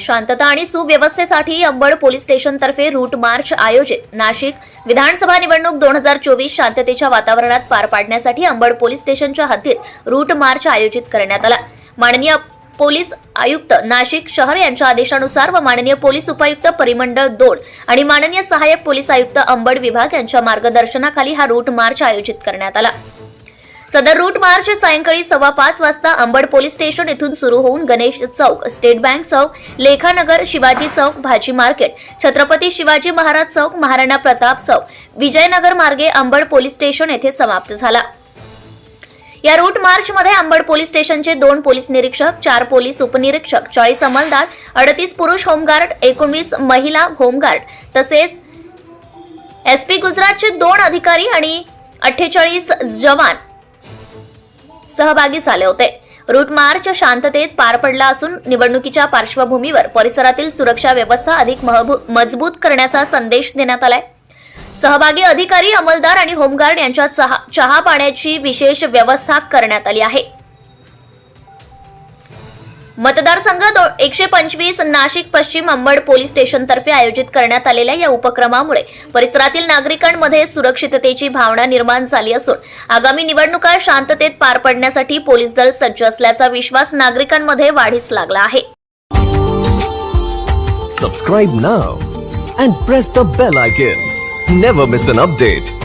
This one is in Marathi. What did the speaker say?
शांतता आणि सुव्यवस्थेसाठी अंबड पोलीस स्टेशनतर्फे रूट मार्च आयोजित नाशिक विधानसभा निवडणूक दोन हजार चोवीस शांततेच्या वातावरणात पार पाडण्यासाठी अंबड पोलीस स्टेशनच्या हद्दीत रूट मार्च आयोजित करण्यात आला. माननीय पोलीस आयुक्त नाशिक शहर यांच्या आदेशानुसार व माननीय पोलीस उपायुक्त परिमंडळ दोन आणि माननीय सहाय्यक पोलीस आयुक्त अंबड विभाग यांच्या मार्गदर्शनाखाली हा रूट मार्च आयोजित करण्यात आला. सदर रूट मार्च सायंकाळी सव्वा पाच वाजता अंबड पोलीस स्टेशन येथून सुरू होऊन Ganesh Chowk state bank Chowk Lekhanagar Shivaji Chowk Bhaji market Chhatrapati Shivaji Maharaj Chowk Maharana Pratap Chowk Vijaynagar मार्गे अंबड पोलीस स्टेशन येथे समाप्त झाला. या रूट मार्च मध्ये अंबड पोलीस स्टेशनचे दोन पोलीस निरीक्षक चार पोलीस उपनिरीक्षक चाळीस अंमलदार अडतीस पुरुष होमगार्ड एकोणवीस महिला होमगार्ड तसेच एसपी गुजरातचे दोन अधिकारी आणि अठ्ठेचाळीस जवान सहभागी झाले होते. रूट मार्च शांततेत पार पडला असून निवडणुकीच्या पार्श्वभूमीवर परिसरातील सुरक्षा व्यवस्था अधिक मजबूत करण्याचा संदेश देण्यात आलाय. सहभागी अधिकारी अंमलदार आणि होमगार्ड यांच्या चहा चहा पाण्याची विशेष व्यवस्था करण्यात आली आहे. मतदारसंघ दो- एकशे पंचवीस नाशिक पश्चिम अंबड पोलीस स्टेशनतर्फे आयोजित करण्यात आलेल्या या उपक्रमामुळे परिसरातील नागरिकांमध्ये सुरक्षिततेची भावना निर्माण झाली असून आगामी निवडणुका शांततेत पार पडण्यासाठी पोलीस दल सज्ज असल्याचा विश्वास नागरिकांमध्ये वाढीस लागला आहे. Subscribe now and press the bell icon never miss an update